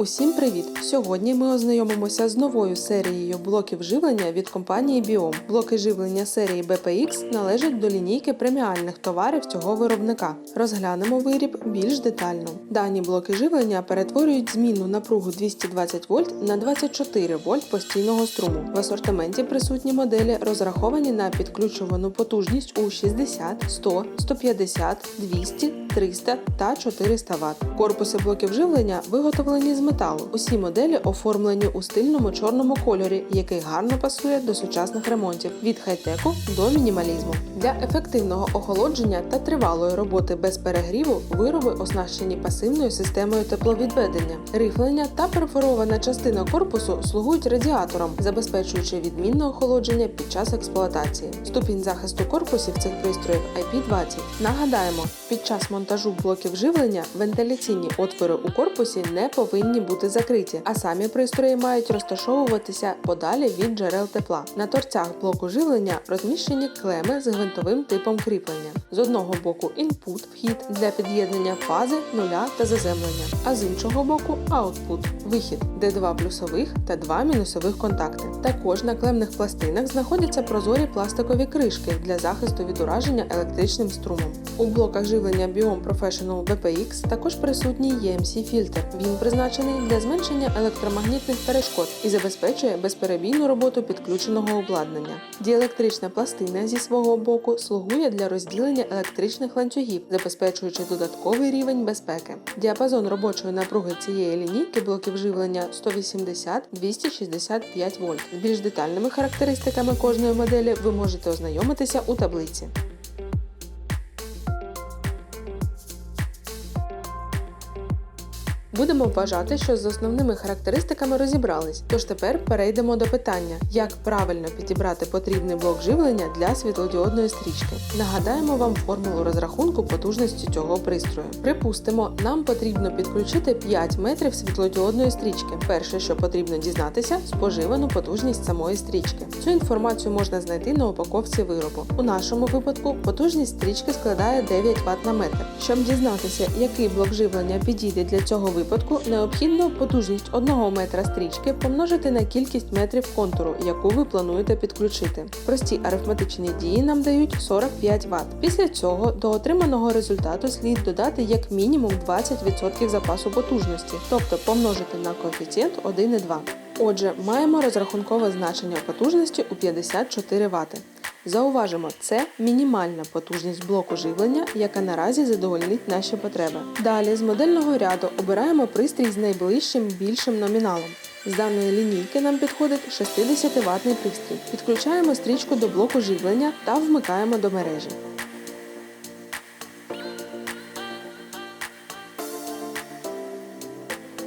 Усім привіт! Сьогодні ми ознайомимося з новою серією блоків живлення від компанії Biom. Блоки живлення серії BPX належать до лінійки преміальних товарів цього виробника. Розглянемо виріб більш детально. Дані блоки живлення перетворюють змінну напругу 220 вольт на 24 вольт постійного струму. В асортименті присутні моделі розраховані на підключувану потужність у 60, 100, 150, 200, 300 та 400 Вт. Корпуси блоків живлення виготовлені з металу. Усі моделі оформлені у стильному чорному кольорі, який гарно пасує до сучасних ремонтів від хай-теку до мінімалізму. Для ефективного охолодження та тривалої роботи без перегріву вироби оснащені пасивною системою тепловідведення. Рифлення та перфорована частина корпусу слугують радіатором, забезпечуючи відмінне охолодження під час експлуатації. Ступінь захисту корпусів цих пристроїв IP20. Нагадаємо, під час монтажу блоків живлення вентиляційні отвори у корпусі не повинні бути закриті, а самі пристрої мають розташовуватися подалі від джерел тепла. На торцях блоку живлення розміщені клеми з гвинтовим типом кріплення. З одного боку інпут вхід для під'єднання фази, нуля та заземлення, а з іншого боку аутпут вихід, де два плюсових та два мінусових контакти. Також на клемних пластинах знаходяться прозорі пластикові кришки для захисту від ураження електричним струмом. У блоках живлення Biom Professional BPX також присутній EMC фільтр. Він призначений для зменшення електромагнітних перешкод і забезпечує безперебійну роботу підключеного обладнання. Діелектрична пластина зі свого боку слугує для розділення електричних ланцюгів, забезпечуючи додатковий рівень безпеки. Діапазон робочої напруги цієї лінійки блоків живлення 180-265 вольт. З більш детальними характеристиками кожної моделі ви можете ознайомитися у таблиці. Будемо вважати, що з основними характеристиками розібрались. Тож тепер перейдемо до питання, як правильно підібрати потрібний блок живлення для світлодіодної стрічки. Нагадаємо вам формулу розрахунку потужності цього пристрою. Припустимо, нам потрібно підключити 5 метрів світлодіодної стрічки. Перше, що потрібно дізнатися, споживану потужність самої стрічки. Цю інформацію можна знайти на упаковці виробу. У нашому випадку потужність стрічки складає 9 Вт на метр. Щоб дізнатися, який блок живлення підійде для цього випадку, необхідно потужність 1 метра стрічки помножити на кількість метрів контуру, яку ви плануєте підключити. Прості арифметичні дії нам дають 45 Вт. Після цього до отриманого результату слід додати як мінімум 20% запасу потужності, тобто помножити на коефіцієнт 1,2. Отже, маємо розрахункове значення потужності у 54 Вт. Зауважимо, це мінімальна потужність блоку живлення, яка наразі задовольнить наші потреби. Далі з модельного ряду обираємо пристрій з найближчим більшим номіналом. З даної лінійки нам підходить 60 ватний пристрій. Підключаємо стрічку до блоку живлення та вмикаємо до мережі.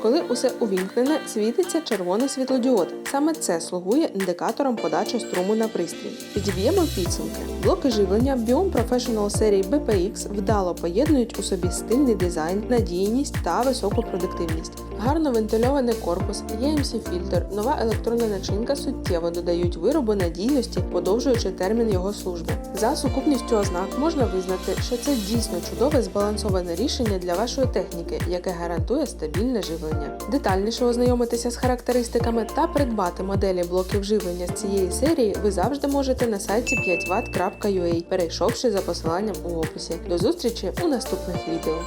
Коли усе увімкнене, світиться червоний світлодіод. Саме це слугує індикатором подачі струму на пристрій. Підіб'ємо підсумки. Блоки живлення Biom Professional серії BPX вдало поєднують у собі стильний дизайн, надійність та високу продуктивність. Гарно вентильований корпус, EMC-фільтр, нова електронна начинка суттєво додають виробу надійності, подовжуючи термін його служби. За сукупністю ознак можна визнати, що це дійсно чудове збалансоване рішення для вашої техніки, яке гарантує стабільне живлення. Детальніше ознайомитися з характеристиками та придбати моделі блоків живлення з цієї серії ви завжди можете на сайті 5watt.ua, перейшовши за посиланням у описі. До зустрічі у наступних відео.